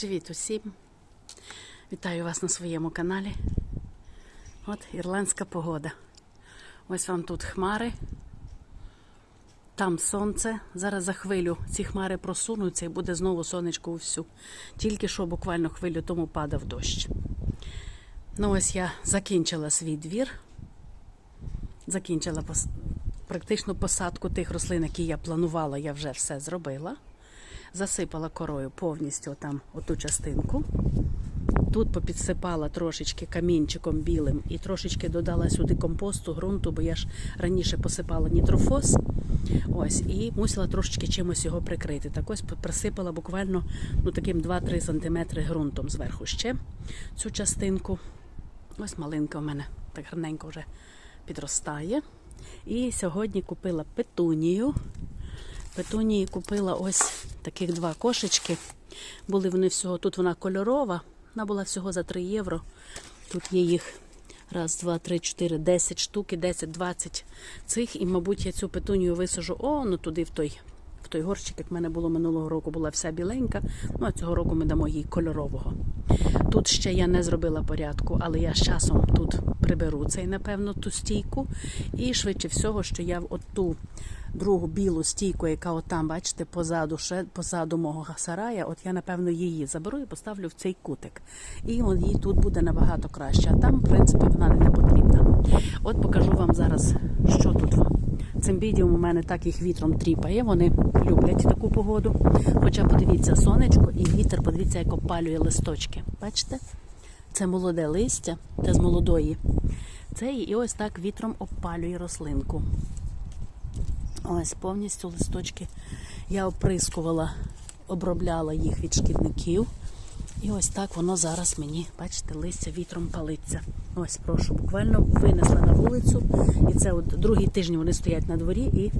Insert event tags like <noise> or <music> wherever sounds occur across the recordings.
Привіт усім! Вітаю вас на своєму каналі. От ірландська погода. Ось вам тут хмари, там сонце. Зараз за хвилю ці хмари просунуться і буде знову сонечко всю. Тільки що буквально хвилю тому падав дощ. Ну, ось я закінчила свій двір. Закінчила пос... практично посадку тих рослин, які я планувала, я вже все зробила. Засипала корою повністю там оту частинку. Тут попідсипала трошечки камінчиком білим і трошечки додала сюди компосту, ґрунту, бо я ж раніше посипала нітрофос. Ось, і мусила трошечки чимось його прикрити. Так ось присипала буквально ну, таким 2-3 см ґрунтом зверху ще цю частинку. Ось малинка в мене так гарненько вже підростає. І сьогодні купила петунію. Петунії купила ось таких два кошечки. Були вони всього, тут вона кольорова, вона була всього за 3 євро. Тут є їх раз, два, три, чотири, десять штуки, 10-20 цих. І, мабуть, я цю петунію висажу о, ну туди в той. В той горщик, як в мене було минулого року, була вся біленька. Ну а цього року ми дамо їй кольорового. Тут ще я не зробила порядку, але я з часом тут приберу цей, напевно, ту стійку. І швидше всього, що я в оту другу білу стійку, яка отам, бачите, позаду ще позаду мого сарая, от я, напевно, її заберу і поставлю в цей кутик. І от їй тут буде набагато краще. А там, в принципі, вона не потрібна. От покажу вам зараз, що тут. Цим відео у мене так їх вітром тріпає. Вони люблять таку погоду. Хоча подивіться, сонечко і вітер, подивіться, як опалює листочки. Бачите? Це молоде листя, це з молодої. Це і ось так вітром опалює рослинку. Ось повністю листочки я оприскувала, обробляла їх від шкідників. І ось так воно зараз мені, бачите, листя вітром палиться. Ось, прошу, буквально винесла на вулицю. І це от другий тиждень вони стоять на дворі і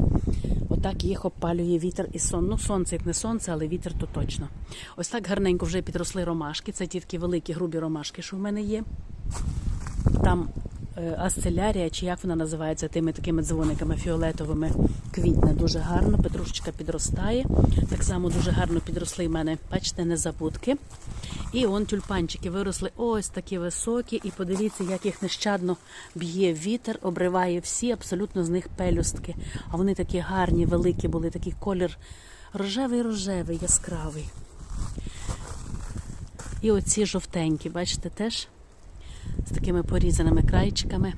отак їх опалює вітер і сон. Ну, сонце, як не сонце, але вітер то точно. Ось так гарненько вже підросли ромашки. Це ті такі великі грубі ромашки, що в мене є. Там асцелярія, чи як вона називається, тими такими дзвониками фіолетовими квітне дуже гарно. Петрушечка підростає. Так само дуже гарно підросли в мене, бачите, незабудки. І он тюльпанчики виросли ось такі високі. І подивіться, як їх нещадно б'є вітер, обриває всі, абсолютно з них пелюстки. А вони такі гарні, великі були, такий колір рожевий-рожевий, яскравий. І оці жовтенькі, бачите, теж з такими порізаними крайчиками.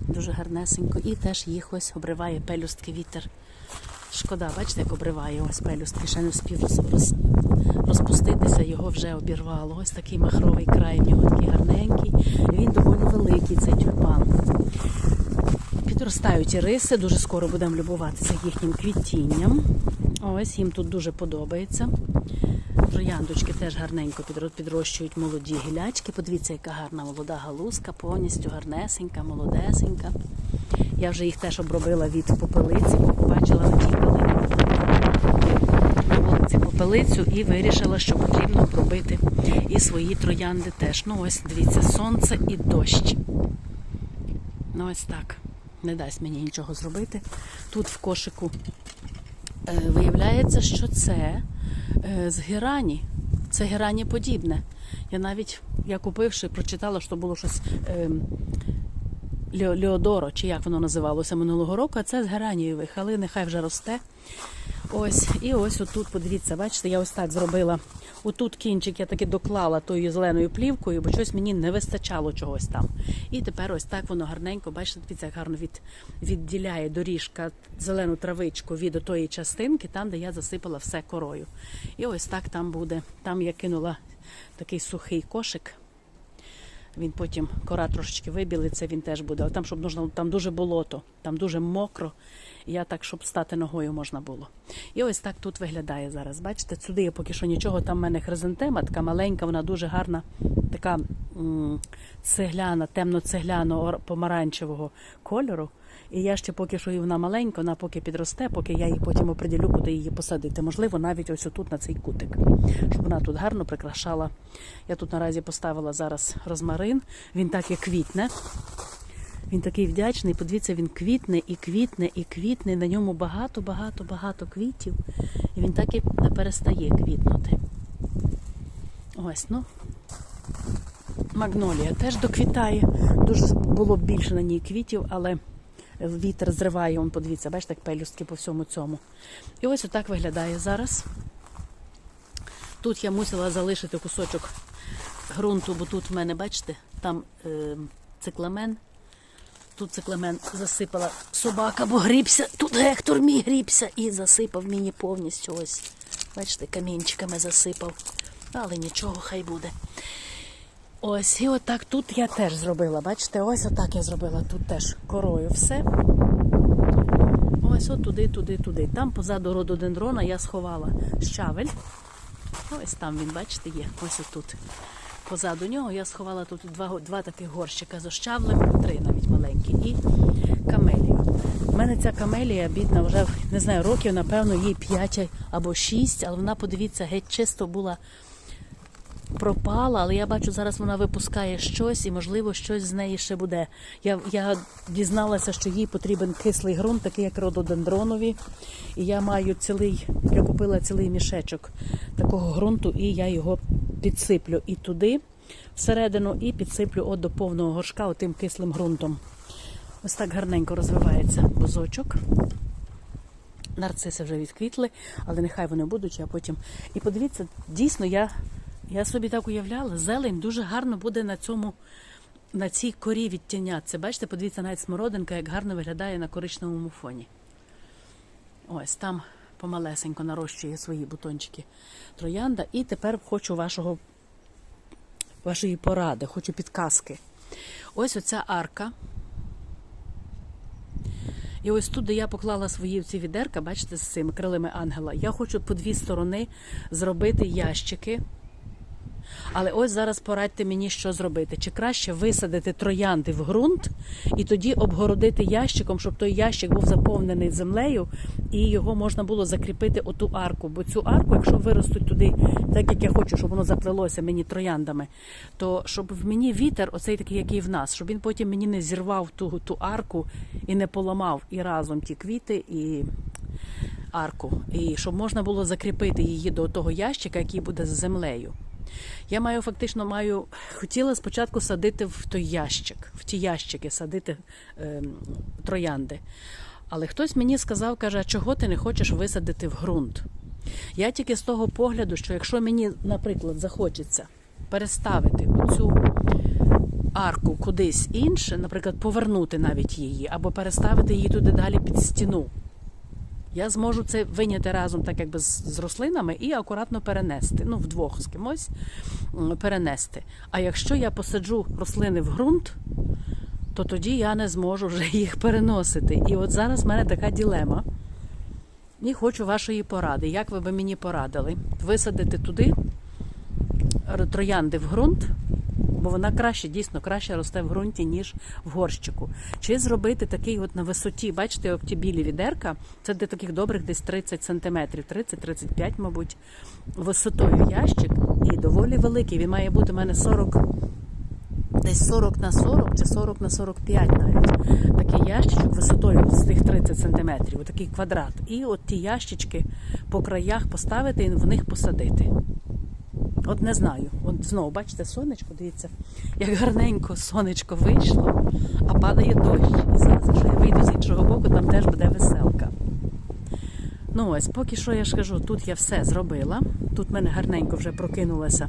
Дуже гарнесенько. І теж їх ось обриває пелюстки вітер. Шкода, бачите, як обриває ось пелюстки, ще не вспів роз... розпуститися, його вже обірвало. Ось такий махровий край в нього такий гарненький. Він доволі великий, цей тюльпан. Підростають і риси, дуже скоро будемо любуватися їхнім квітінням. Ось їм тут дуже подобається. Трояндочки теж гарненько підрощують молоді гілячки. Подивіться, яка гарна молода галузка, повністю гарнесенька, молодесенька. Я вже їх теж обробила від попелиці, побачила на тій попелицю і вирішила, що потрібно обробити і свої троянди теж. Ну ось, дивіться, сонце і дощ. Ну ось так. Не дасть мені нічого зробити. Тут в кошику е, виявляється, що це з герані. Це герані подібне. Я навіть, я купивши, прочитала, що було щось е, Леодоро, чи як воно називалося минулого року, а це з геранієвих, але нехай вже росте. Ось, і ось отут, подивіться, бачите, я ось так зробила. Отут кінчик я таки доклала тою зеленою плівкою, бо щось мені не вистачало чогось там. І тепер ось так воно гарненько, бачите, дивіться, як гарно від, відділяє доріжка зелену травичку від тої частинки, там, де я засипала все корою. І ось так там буде. Там я кинула такий сухий кошик. Він потім кора трошечки вибілиться, він теж буде. Там, щоб нужно, там дуже болото, там дуже мокро. Я так, щоб стати ногою можна було. І ось так тут виглядає зараз. Бачите, сюди я поки що нічого. Там в мене хризантема, така маленька, вона дуже гарна, така цегляна, темно-цегляно помаранчевого кольору. І я ще поки що і вона маленька, вона поки підросте, поки я її потім оприділю, куди її посадити. Можливо, навіть ось отут на цей кутик, щоб вона тут гарно прикрашала. Я тут наразі поставила зараз розмарин. Він так і квітне. Він такий вдячний. Подивіться, він квітне і квітне, і квітне. На ньому багато-багато-багато квітів. І він так і не перестає квітнути. Ось, ну. Магнолія теж доквітає. Дуже було б більше на ній квітів, але вітер зриває, он подивіться, бачите, як пелюстки по всьому цьому. І ось отак виглядає зараз. Тут я мусила залишити кусочок ґрунту, бо тут в мене, бачите, там е, цикламен. Тут цикламен засипала собака, бо грібся. Тут Гектор мій грібся і засипав мені повністю ось. Бачите, камінчиками засипав. Але нічого, хай буде. Ось, і отак тут я теж зробила. Бачите, ось отак я зробила тут теж корою все. Ось от туди, туди, туди. Там позаду рододендрона я сховала щавель. Ось там він, бачите, є. Ось отут. Позаду нього я сховала тут два, два таких горщика з ощавлем, три навіть маленькі, і камелію. У мене ця камелія, бідна, вже не знаю, років, напевно, їй 5 або 6, але вона, подивіться, геть чисто була пропала, але я бачу, зараз вона випускає щось і, можливо, щось з неї ще буде. Я, я дізналася, що їй потрібен кислий ґрунт, такий як рододендронові. І я маю цілий, я купила цілий мішечок такого ґрунту, і я його підсиплю і туди, всередину, і підсиплю от до повного горшка отим кислим ґрунтом. Ось так гарненько розвивається бузочок. Нарциси вже відквітли, але нехай вони будуть, а потім. І подивіться, дійсно, я, я собі так уявляла, зелень дуже гарно буде на цьому, на цій корі відтінятися. Бачите, подивіться, навіть смородинка, як гарно виглядає на коричневому фоні. Ось там помалесенько нарощує свої бутончики троянда. І тепер хочу вашого, вашої поради, хочу підказки. Ось оця арка. І ось тут, де я поклала свої ці відерка, бачите, з цими крилами ангела, я хочу по дві сторони зробити ящики. Але ось зараз порадьте мені, що зробити. Чи краще висадити троянди в ґрунт і тоді обгородити ящиком, щоб той ящик був заповнений землею, і його можна було закріпити оту арку. Бо цю арку, якщо виростуть туди, так як я хочу, щоб воно заплелося мені трояндами, то щоб в мені вітер, оцей такий, який в нас, щоб він потім мені не зірвав ту, ту арку і не поламав і разом ті квіти і арку. І щоб можна було закріпити її до того ящика, який буде з землею. Я маю фактично маю хотіла спочатку садити в той ящик, в ті ящики садити е, троянди. Але хтось мені сказав, каже, а чого ти не хочеш висадити в ґрунт? Я тільки з того погляду, що якщо мені, наприклад, захочеться переставити цю арку кудись інше, наприклад, повернути навіть її, або переставити її туди далі під стіну. Я зможу це виняти разом, так якби з, рослинами, і акуратно перенести. Ну, вдвох з кимось перенести. А якщо я посаджу рослини в ґрунт, то тоді я не зможу вже <laughs> їх переносити. І от зараз в мене така ділема. І хочу вашої поради. Як ви би мені порадили? Висадити туди троянди в ґрунт, бо вона краще, дійсно краще росте в ґрунті, ніж в горщику. Чи зробити такий от на висоті, бачите, ті білі відерка, це де таких добрих десь 30 сантиметрів, 30-35, мабуть, висотою ящик і доволі великий. Він має бути у мене 40, десь 40 на 40 чи 40 на 45 навіть. Такий ящичок висотою з тих 30 сантиметрів, отакий квадрат. І от ті ящички по краях поставити і в них посадити. От не знаю. От знову, бачите, сонечко, дивіться, як гарненько сонечко вийшло, а падає дощ. І зараз, якщо я вийду з іншого боку, там теж буде веселка. Ну ось, поки що я ж кажу, тут я все зробила. Тут в мене гарненько вже прокинулася.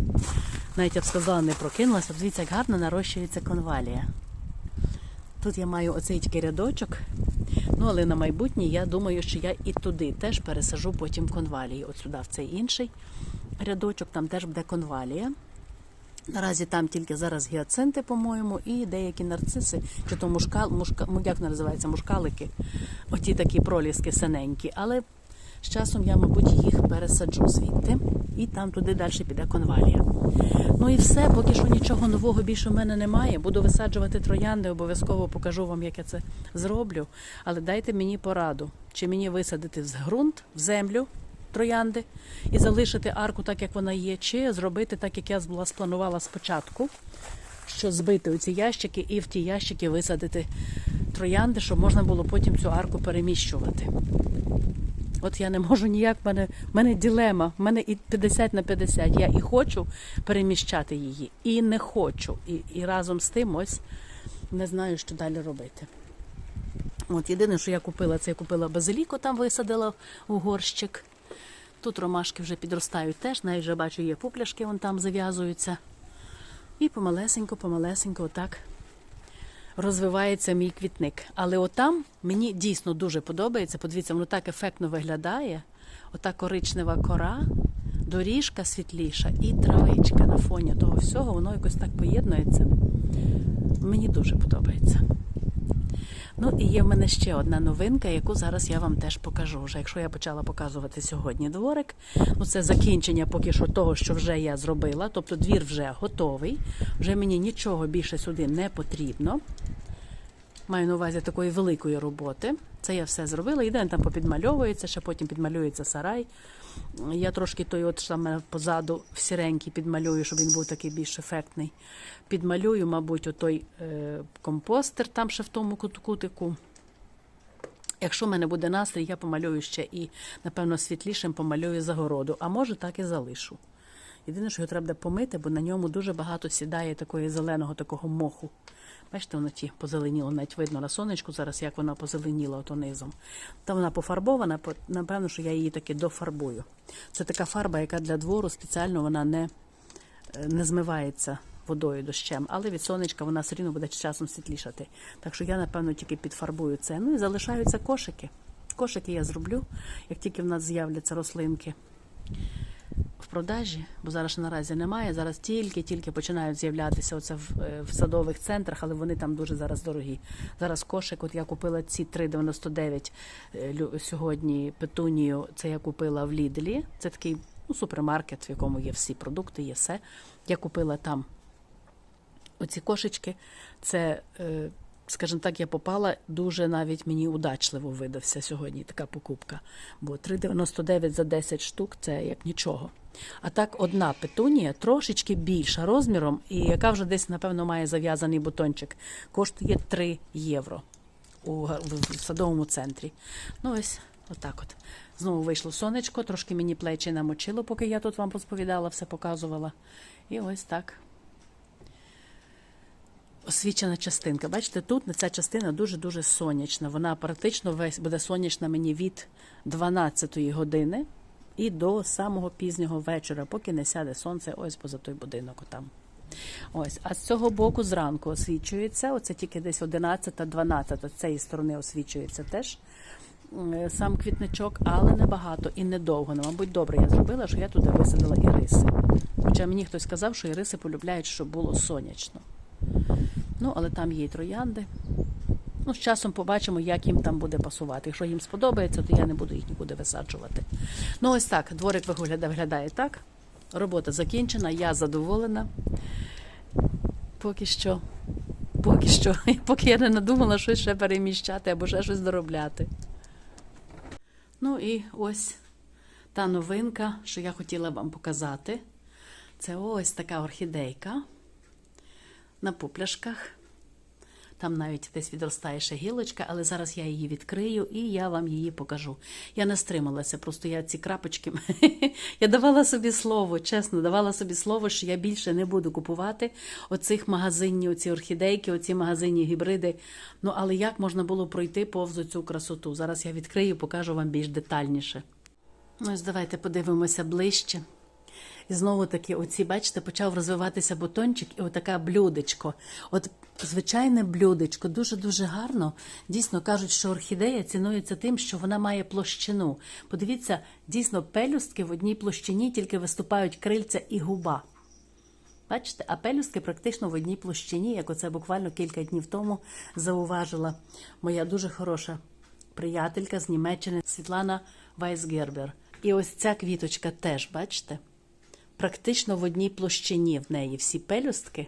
Навіть я б сказала, не прокинулася. Дивіться, як гарно нарощується конвалія. Тут я маю оцей тільки рядочок. Ну, але на майбутнє я думаю, що я і туди теж пересажу потім конвалії. От сюди, в цей інший рядочок, там теж буде конвалія. Наразі там тільки зараз гіацинти, по-моєму, і деякі нарциси, чи то мушкал, мушка, ну, як називається, мушкалики, оті такі проліски синенькі. Але з часом я, мабуть, їх пересаджу звідти, і там туди далі піде конвалія. Ну і все, поки що нічого нового більше в мене немає. Буду висаджувати троянди, обов'язково покажу вам, як я це зроблю. Але дайте мені пораду, чи мені висадити в ґрунт, в землю троянди і залишити арку так, як вона є, чи зробити так, як я була спланувала спочатку, що збити оці ящики і в ті ящики висадити троянди, щоб можна було потім цю арку переміщувати. От я не можу ніяк, в мене, в мене ділема, в мене і 50 на 50. Я і хочу переміщати її, і не хочу. І, і разом з тим ось не знаю, що далі робити. От єдине, що я купила, це я купила базиліку, там висадила у горщик. Тут ромашки вже підростають теж, навіть вже бачу, є пупляшки, вон там зав'язуються. І помалесенько, помалесенько, отак розвивається мій квітник. Але отам мені дійсно дуже подобається. Подивіться, воно так ефектно виглядає. Ота коричнева кора, доріжка світліша і травичка на фоні того всього, воно якось так поєднується. Мені дуже подобається. Ну і є в мене ще одна новинка, яку зараз я вам теж покажу. Вже якщо я почала показувати сьогодні дворик, ну це закінчення поки що того, що вже я зробила. Тобто двір вже готовий, вже мені нічого більше сюди не потрібно. Маю на увазі такої великої роботи. Це я все зробила. Єдине там попідмальовується, ще потім підмалюється сарай. Я трошки той от саме позаду в сіренький підмалюю, щоб він був такий більш ефектний. Підмалюю, мабуть, отой е, компостер там ще в тому кутику. Якщо в мене буде настрій, я помалюю ще і, напевно, світлішим помалюю загороду, а може так і залишу. Єдине, що його треба помити, бо на ньому дуже багато сідає такої зеленого такого моху. Бачите, воно ті позеленіло, навіть видно на сонечку зараз, як вона позеленіла ото низом. Та вона пофарбована, напевно, що я її таки дофарбую. Це така фарба, яка для двору спеціально вона не, е, не змивається водою дощем, але від сонечка вона все рівно буде часом світлішати. Так що я, напевно, тільки підфарбую це. Ну і залишаються кошики. Кошики я зроблю, як тільки в нас з'являться рослинки продажі, бо зараз наразі немає. Зараз тільки-тільки починають з'являтися оце в, е, в садових центрах, але вони там дуже зараз дорогі. Зараз кошик, от я купила ці 3,99 е, сьогодні петунію. Це я купила в Лідлі. Це такий ну, супермаркет, в якому є всі продукти, є все. Я купила там оці кошечки. Це, е, скажімо так, я попала дуже навіть мені удачливо видався сьогодні така покупка. Бо 3,99 за 10 штук це як нічого. А так, одна петунія трошечки більша розміром, і яка вже десь, напевно, має зав'язаний бутончик, коштує 3 євро у садовому центрі. Ну ось, отак от. Знову вийшло сонечко, трошки мені плечі намочило, поки я тут вам розповідала, все показувала. І ось так освічена частинка. Бачите, тут ця частина дуже-дуже сонячна. Вона практично весь буде сонячна мені від 12-ї години і до самого пізнього вечора, поки не сяде сонце ось поза той будинок отам. Ось, а з цього боку зранку освічується. Оце тільки десь 11-12 з цієї сторони освічується теж е, сам квітничок, але небагато і недовго. Ну, мабуть, добре я зробила, що я туди висадила іриси. Хоча мені хтось сказав, що іриси полюбляють, щоб було сонячно. Ну, але там є і троянди. Ну, з часом побачимо, як їм там буде пасувати. Якщо їм сподобається, то я не буду їх нікуди висаджувати. Ну, ось так, дворик виглядає, так. Робота закінчена, я задоволена. Поки що, поки що, поки я не надумала щось ще переміщати або ще щось доробляти. Ну і ось та новинка, що я хотіла вам показати. Це ось така орхідейка на пупляшках. Там навіть десь відростає ще гілочка, але зараз я її відкрию і я вам її покажу. Я не стрималася, просто я ці крапочки. <laughs> я давала собі слово, чесно, давала собі слово, що я більше не буду купувати оцих магазинні, оці орхідейки, оці магазинні гібриди. Ну, але як можна було пройти повз цю красоту? Зараз я відкрию, покажу вам більш детальніше. Ось давайте подивимося ближче. І знову таки, оці, бачите, почав розвиватися бутончик, і отаке блюдечко. От звичайне блюдечко, дуже-дуже гарно. Дійсно кажуть, що орхідея цінується тим, що вона має площину. Подивіться, дійсно, пелюстки в одній площині тільки виступають крильця і губа. Бачите, а пелюстки практично в одній площині, як оце буквально кілька днів тому зауважила моя дуже хороша приятелька з Німеччини Світлана Вайсгербер. І ось ця квіточка теж, бачите? Практично в одній площині в неї всі пелюстки.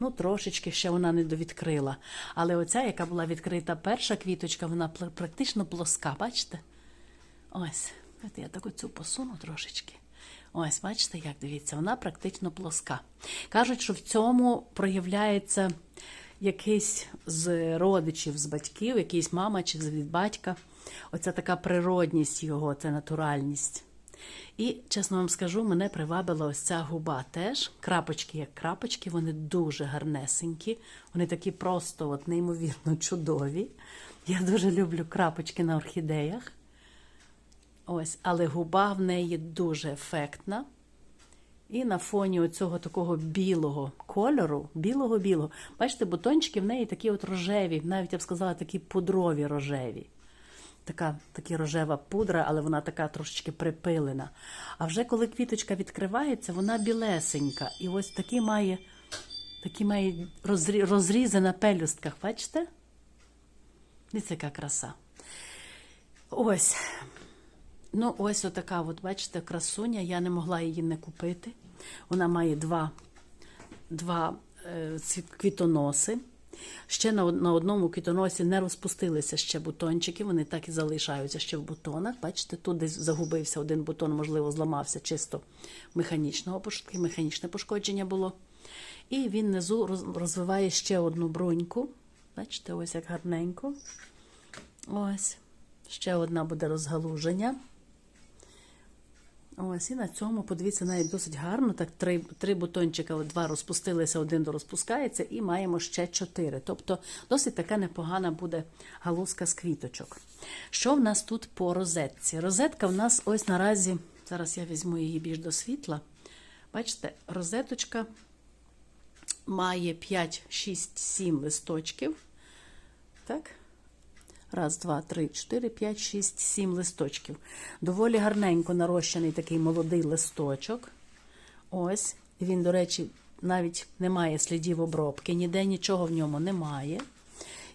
Ну, трошечки ще вона не довідкрила. Але оця, яка була відкрита перша квіточка, вона практично плоска, бачите? Ось, от я так оцю посуну трошечки. Ось, бачите, як дивіться, вона практично плоска. Кажуть, що в цьому проявляється якийсь з родичів, з батьків, якийсь мама чи від батька. оця така природність його, це натуральність. І, чесно вам скажу, мене привабила ось ця губа теж. Крапочки, як крапочки, вони дуже гарнесенькі. Вони такі просто, от, неймовірно чудові. Я дуже люблю крапочки на орхідеях. Ось, але губа в неї дуже ефектна. І на фоні оцього такого білого кольору, білого-білого, бачите, бутончики в неї такі от рожеві, навіть я б сказала, такі пудрові рожеві. Така, така рожева пудра, але вона така трошечки припилена. А вже коли квіточка відкривається, вона білесенька. І ось такі має, такі має розрі, розрізи на пелюстках, бачите? Дивіться, яка краса. Ось. Ну, ось отака, от, бачите, красуня. Я не могла її не купити. Вона має два, два е, квітоноси. Ще на, на одному квітоносі не розпустилися ще бутончики, вони так і залишаються ще в бутонах. Бачите, тут десь загубився один бутон, можливо, зламався чисто механічного механічне пошкодження було. І він внизу розвиває ще одну бруньку. Бачите, ось як гарненько. Ось. Ще одна буде розгалуження. Ось, і на цьому, подивіться, навіть досить гарно. Так, три, три бутончика, два розпустилися, один дорозпускається, і маємо ще чотири. Тобто досить така непогана буде галузка з квіточок. Що в нас тут по розетці? Розетка в нас ось наразі, зараз я візьму її більш до світла. Бачите, розеточка має 5, 6, 7 листочків. Так? Раз, два, три, чотири, п'ять, шість, сім листочків. Доволі гарненько нарощений такий молодий листочок. Ось. Він, до речі, навіть не має слідів обробки, ніде нічого в ньому немає.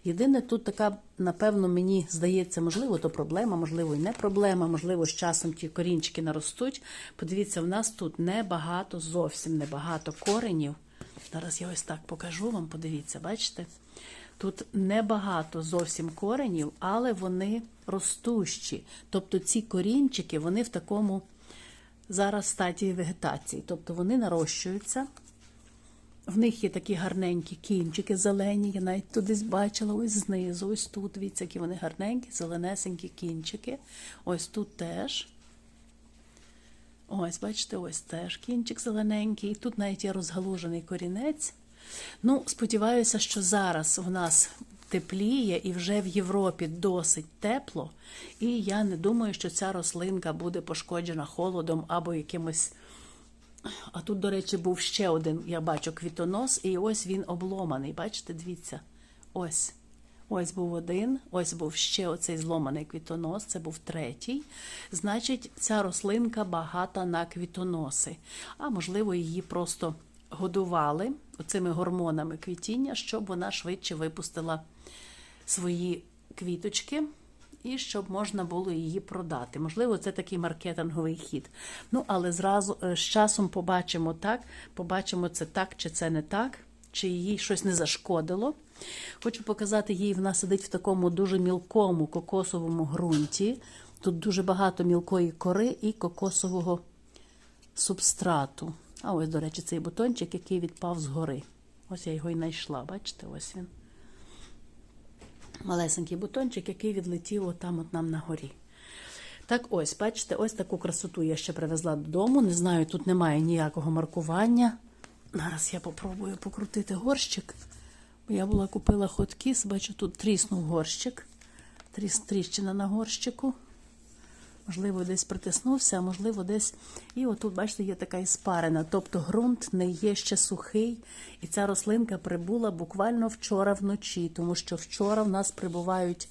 Єдине, тут така, напевно, мені здається, можливо, то проблема, можливо, і не проблема, можливо, з часом ті корінчики наростуть. Подивіться, в нас тут небагато, зовсім небагато коренів. Зараз я ось так покажу вам, подивіться, бачите? Тут небагато зовсім коренів, але вони ростущі. Тобто ці корінчики, вони в такому зараз стадії вегетації. Тобто вони нарощуються. В них є такі гарненькі кінчики зелені. Я навіть десь бачила ось знизу, ось тут. Дивіться, які вони гарненькі, зеленесенькі кінчики. Ось тут теж. Ось, бачите, ось теж кінчик зелененький. І тут навіть є розгалужений корінець. Ну, сподіваюся, що зараз у нас тепліє і вже в Європі досить тепло. І я не думаю, що ця рослинка буде пошкоджена холодом або якимось. А тут, до речі, був ще один, я бачу, квітонос, і ось він обломаний. Бачите, дивіться. Ось. Ось був один, ось був ще оцей зломаний квітонос, це був третій. Значить, ця рослинка багата на квітоноси. А можливо, її просто годували оцими гормонами квітіння, щоб вона швидше випустила свої квіточки. І щоб можна було її продати. Можливо, це такий маркетинговий хід. Ну, але зразу е, з часом побачимо так, побачимо це так, чи це не так, чи їй щось не зашкодило. Хочу показати їй, вона сидить в такому дуже мілкому кокосовому ґрунті. Тут дуже багато мілкої кори і кокосового субстрату. А ось, до речі, цей бутончик, який відпав згори. Ось я його і знайшла, бачите, ось він. Малесенький бутончик, який відлетів отам от нам на горі. Так ось, бачите, ось таку красоту я ще привезла додому. Не знаю, тут немає ніякого маркування. Зараз я попробую покрутити горщик. Я була купила хоткіс, бачу, тут тріснув горщик. Тріс, тріщина на горщику. Можливо, десь притиснувся, а можливо, десь. І отут, бачите, є така іспарина. Тобто ґрунт не є ще сухий. І ця рослинка прибула буквально вчора вночі, тому що вчора в нас прибувають,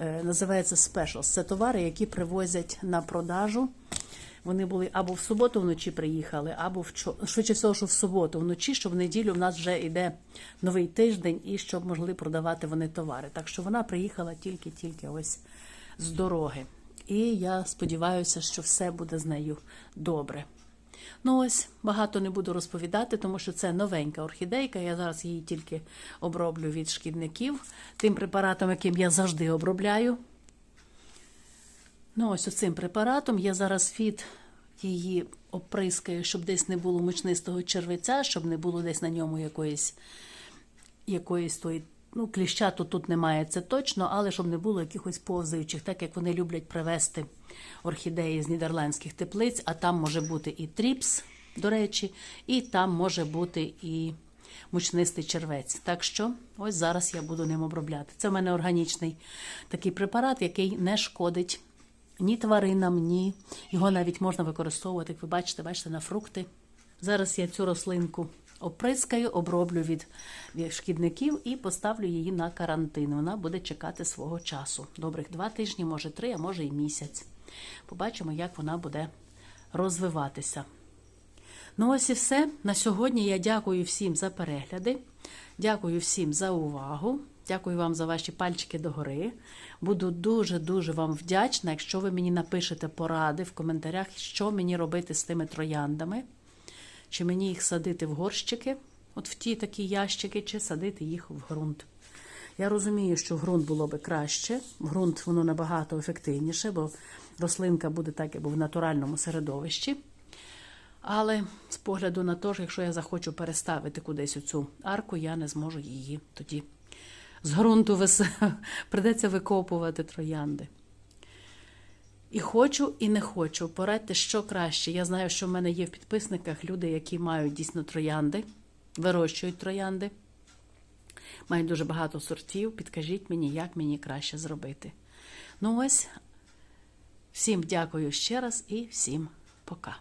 е, називається specials. Це товари, які привозять на продажу. Вони були або в суботу вночі приїхали, або вчора, швидше всього, що в суботу вночі, що в неділю в нас вже йде новий тиждень, і щоб могли продавати вони товари. Так що вона приїхала тільки-тільки ось з дороги. І я сподіваюся, що все буде з нею добре. Ну ось багато не буду розповідати, тому що це новенька орхідейка. Я зараз її тільки оброблю від шкідників тим препаратом, яким я завжди обробляю. Ну, ось оцим препаратом я зараз від її оприскаю, щоб десь не було мучнистого червиця, щоб не було десь на ньому якоїсь, якоїсь тої Ну, кліща тут, тут немає, це точно, але щоб не було якихось повзаючих, так як вони люблять привезти орхідеї з нідерландських теплиць, а там може бути і тріпс, до речі, і там може бути і мучнистий червець. Так що ось зараз я буду ним обробляти. Це в мене органічний такий препарат, який не шкодить ні тваринам, ні. Його навіть можна використовувати, як ви бачите, бачите, на фрукти. Зараз я цю рослинку оприскаю, оброблю від, шкідників і поставлю її на карантин. Вона буде чекати свого часу. Добрих два тижні, може три, а може і місяць. Побачимо, як вона буде розвиватися. Ну, ось і все. На сьогодні я дякую всім за перегляди. Дякую всім за увагу. Дякую вам за ваші пальчики догори. Буду дуже-дуже вам вдячна, якщо ви мені напишете поради в коментарях, що мені робити з тими трояндами. Чи мені їх садити в горщики, от в ті такі ящики, чи садити їх в ґрунт. Я розумію, що в ґрунт було би краще. В ґрунт воно набагато ефективніше, бо рослинка буде так, якби в натуральному середовищі. Але з погляду на те, якщо я захочу переставити кудись оцю арку, я не зможу її тоді з ґрунту вис... <laughs> придеться викопувати троянди. І хочу, і не хочу. Порадьте, що краще. Я знаю, що в мене є в підписниках люди, які мають дійсно троянди, вирощують троянди, мають дуже багато сортів. Підкажіть мені, як мені краще зробити. Ну ось, всім дякую ще раз і всім пока.